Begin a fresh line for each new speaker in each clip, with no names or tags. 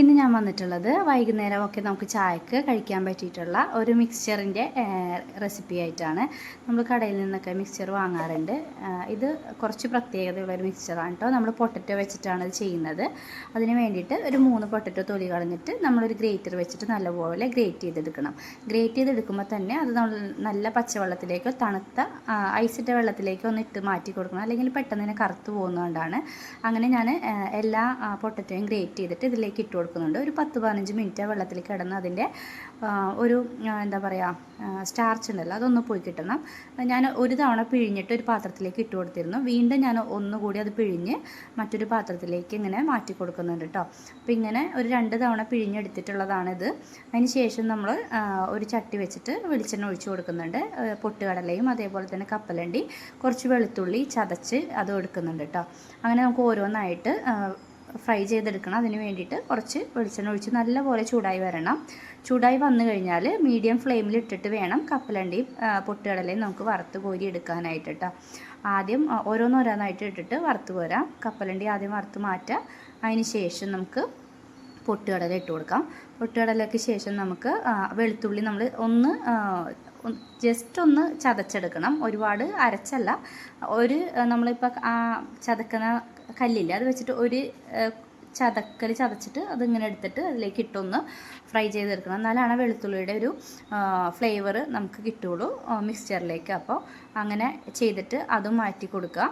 ഇന്ന് ഞാൻ വന്നിട്ടുള്ളത് വൈകുന്നേരമൊക്കെ നമുക്ക് ചായക്ക് കഴിക്കാൻ പറ്റിയിട്ടുള്ള ഒരു മിക്സ്ചറിന്റെ റെസിപ്പി ആയിട്ടാണ്. നമ്മൾ കടയിൽ നിന്നൊക്കെ മിക്സ്ചർ വാങ്ങാറുണ്ട്. ഇത് കുറച്ച് പ്രത്യേകതയുള്ള ഒരു മിക്സ്ചറാണ് കേട്ടോ നമ്മൾ പൊട്ടറ്റോ വെച്ചിട്ടാണ് ഇത് ചെയ്യുന്നത്. അതിന് വേണ്ടിയിട്ട് ഒരു മൂന്ന് പൊട്ടറ്റോ തൊലി കളഞ്ഞിട്ട് നമ്മളൊരു ഗ്രേറ്റർ വെച്ചിട്ട് നല്ലപോലെ ഗ്രേറ്റ് ചെയ്തെടുക്കണം. ഗ്രേറ്റ് ചെയ്തെടുക്കുമ്പോൾ തന്നെ അത് നല്ല പച്ചവെള്ളത്തിലേക്കോ തണുത്ത ഐസിട്ട വെള്ളത്തിലേക്കോ ഒന്ന് ഇട്ട് മാറ്റി കൊടുക്കണം. അല്ലെങ്കിൽ പെട്ടെന്ന് തന്നെ കറുത്ത് പോകുന്നതുകൊണ്ടാണ്. അങ്ങനെ ഞാൻ എല്ലാ പൊട്ടറ്റോയും ഗ്രേറ്റ് ചെയ്തിട്ട് ഇതിലേക്ക് ഇട്ട് കൊടുക്കുന്നുണ്ട്. ഒരു പത്ത് പതിനഞ്ച് മിനിറ്റ് വെള്ളത്തിൽ കിടന്ന് അതിന്റെ ഒരു എന്താ പറയുക സ്റ്റാർച്ച് ഉണ്ടല്ലോ അതൊന്ന് പോയി കിട്ടണം. ഞാൻ ഒരു തവണ പിഴിഞ്ഞിട്ട് ഒരു പാത്രത്തിലേക്ക് ഇട്ട് കൊടുത്തിരുന്നു. വീണ്ടും ഞാൻ ഒന്നുകൂടി അത് പിഴിഞ്ഞ് മറ്റൊരു പാത്രത്തിലേക്ക് ഇങ്ങനെ മാറ്റി കൊടുക്കുന്നുണ്ട് കേട്ടോ. അപ്പോൾ ഇങ്ങനെ ഒരു രണ്ട് തവണ പിഴിഞ്ഞെടുത്തിട്ടുള്ളതാണിത്. അതിന് ശേഷം നമ്മൾ ഒരു ചട്ടി വെച്ചിട്ട് വെളിച്ചെണ്ണ ഒഴിച്ച് കൊടുക്കുന്നുണ്ട്. പൊട്ടുകടലയും അതേപോലെ തന്നെ കപ്പലണ്ടി കുറച്ച് വെളുത്തുള്ളി ചതച്ച് അത് എടുക്കുന്നുണ്ട് കേട്ടോ. അങ്ങനെ നമുക്ക് ഓരോന്നായിട്ട് ഫ്രൈ ചെയ്തെടുക്കണം. അതിന് വേണ്ടിയിട്ട് കുറച്ച് വെളിച്ചെണ്ണ ഒഴിച്ച് നല്ലപോലെ ചൂടായി വരണം. ചൂടായി വന്നു കഴിഞ്ഞാൽ മീഡിയം ഫ്ലെയിമിൽ ഇട്ടിട്ട് വേണം കപ്പലണ്ടിയും പൊട്ടുകടലയും നമുക്ക് വറുത്ത് കോരി എടുക്കാനായിട്ട് കേട്ടോ ആദ്യം ഓരോന്നോരോന്നായിട്ട് ഇട്ടിട്ട് വറുത്ത് പോരാം കപ്പലണ്ടി ആദ്യം വറുത്ത് മാറ്റുക അതിന് ശേഷം നമുക്ക് പൊട്ടുകടല ഇട്ട് കൊടുക്കാം. പൊട്ടുകടലയ്ക്ക് ശേഷം നമുക്ക് വെളുത്തുള്ളി നമ്മൾ ഒന്ന് ജസ്റ്റ് ഒന്ന് ചതച്ചെടുക്കണം. ഒരുപാട് അരച്ചല്ല. ഒരു നമ്മളിപ്പോൾ ചതക്കുന്ന കല്ലില്ല അത് വെച്ചിട്ട് ഒരു ചതക്കൽ ചതച്ചിട്ട് അതിങ്ങനെ എടുത്തിട്ട് അതിലേക്ക് ഇട്ടൊന്ന് ഫ്രൈ ചെയ്തെടുക്കണം. എന്നാലാണ് വെളുത്തുള്ളിയുടെ ഒരു ഫ്ലേവർ നമുക്ക് കിട്ടുള്ളൂ മിക്സ്ചറിലേക്ക് അപ്പോൾ അങ്ങനെ ചെയ്തിട്ട് അതും മാറ്റി കൊടുക്കുക.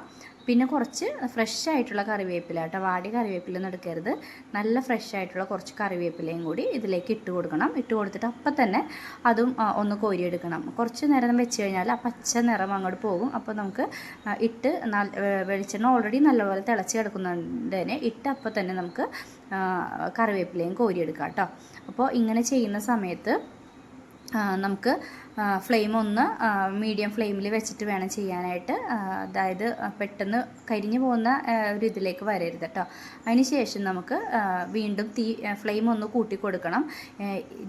പിന്നെ കുറച്ച് ഫ്രഷ് ആയിട്ടുള്ള കറിവേപ്പില കേട്ടോ. വാടി കറിവേപ്പിലൊന്നും എടുക്കരുത്. നല്ല ഫ്രഷ് ആയിട്ടുള്ള കുറച്ച് കറിവേപ്പിലയും കൂടി ഇതിലേക്ക് ഇട്ട് കൊടുക്കണം. ഇട്ട് കൊടുത്തിട്ട് അപ്പം തന്നെ അതും ഒന്ന് കോരിയെടുക്കണം. കുറച്ച് നേരം വെച്ച് കഴിഞ്ഞാൽ ആ പച്ച നിറം അങ്ങോട്ട് പോകും. അപ്പോൾ നമുക്ക് ഇട്ട് വെളിച്ചെണ്ണ ഓൾറെഡി നല്ലപോലെ തിളച്ച് കിടക്കുന്നുണ്ട് തന്നെ ഇട്ട് അപ്പം തന്നെ നമുക്ക് കറിവേപ്പിലയും കോരിയെടുക്കാം കേട്ടോ. അപ്പോൾ ഇങ്ങനെ ചെയ്യുന്ന സമയത്ത് നമുക്ക് ഫ്ലെയിം ഒന്ന് മീഡിയം ഫ്ലെയിമിൽ വെച്ചിട്ട് വേണം ചെയ്യാനായിട്ട്. അതായത് പെട്ടെന്ന് കരിഞ്ഞു പോകുന്ന ഒരു ഇതിലേക്ക് വരരുത് കേട്ടോ അതിന് ശേഷം നമുക്ക് വീണ്ടും തീ ഫ്ലെയിം ഒന്ന് കൂട്ടി കൊടുക്കണം.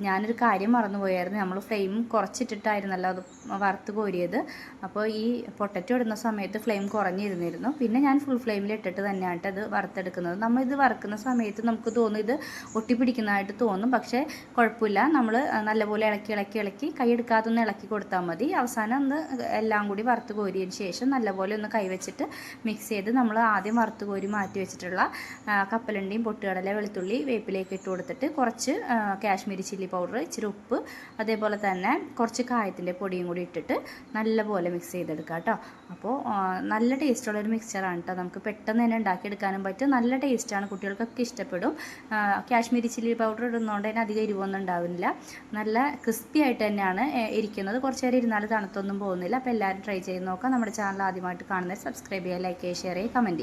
ഞാനൊരു കാര്യം മറന്നുപോയായിരുന്നു. നമ്മൾ ഫ്ലെയിം കുറച്ചിട്ടിട്ടായിരുന്നല്ലോ അത് വറുത്ത് കോരിയത്. അപ്പോൾ ഈ പൊട്ടറ്റോ ഇടുന്ന സമയത്ത് ഫ്ലെയിം കുറഞ്ഞിരുന്നിരുന്നു. പിന്നെ ഞാൻ ഫുൾ ഫ്ലെയിമിൽ ഇട്ടിട്ട് തന്നെയാണ് അത് വറുത്തെടുക്കുന്നത്. നമ്മൾ ഇത് വറുക്കുന്ന സമയത്ത് നമുക്ക് തോന്നും ഇത് ഒട്ടിപ്പിടിക്കുന്നതായിട്ട് തോന്നും. പക്ഷേ കുഴപ്പമില്ല. നമ്മൾ നല്ലപോലെ ഇളക്കി ഇളക്കി ഇളക്കി കൈ എടുക്കാതെ ഒന്ന് ഇളക്കി കൊടുത്താൽ മതി. അവസാനം ഒന്ന് എല്ലാം കൂടി വറുത്ത് കോരിയതിന് ശേഷം നല്ലപോലെ ഒന്ന് കൈവച്ചിട്ട് മിക്സ് ചെയ്ത് നമ്മൾ ആദ്യം വറുത്ത് കോരി മാറ്റി വെച്ചിട്ടുള്ള കപ്പലണ്ടിയും പൊട്ടുകടല വെളുത്തുള്ളി വേപ്പിലേക്ക് ഇട്ട് കൊടുത്തിട്ട് കുറച്ച് കാശ്മീരി ചില്ലി പൗഡർ ഇച്ചിരി ഉപ്പ് അതേപോലെ തന്നെ കുറച്ച് കായത്തിന്റെ പൊടിയും കൂടി ഇട്ടിട്ട് നല്ലപോലെ മിക്സ് ചെയ്തെടുക്കുക കേട്ടോ അപ്പോൾ നല്ല ടേസ്റ്റുള്ളൊരു മിക്സ്ചറാണ് കേട്ടോ നമുക്ക് പെട്ടെന്ന് തന്നെ ഉണ്ടാക്കിയെടുക്കാനും പറ്റും. നല്ല ടേസ്റ്റാണ് കുട്ടികൾക്കൊക്കെ ഇഷ്ടപ്പെടും. കാശ്മീരി ചില്ലി പൗഡർ ഇടുന്നതുകൊണ്ട് തന്നെ അധികം എരിവൊന്നും ഉണ്ടാവില്ല. നല്ല ക്രിസ്പി ആയിട്ട് തന്നെയാണ് ഇരിക്കുന്നത്. കുറച്ച് നേരം ഇരുന്നാൽ തണുത്തൊന്നും പോകുന്നില്ല. അപ്പോൾ എല്ലാവരും ട്രൈ ചെയ്ത് നോക്കാം. നമ്മുടെ ചാനൽ ആദ്യമായിട്ട് കാണുന്നത് സബ്സ്ക്രൈബ് ചെയ്യുക ലൈക്ക് ചെയ്യുക ഷെയർ ചെയ്യുക കമന്റ്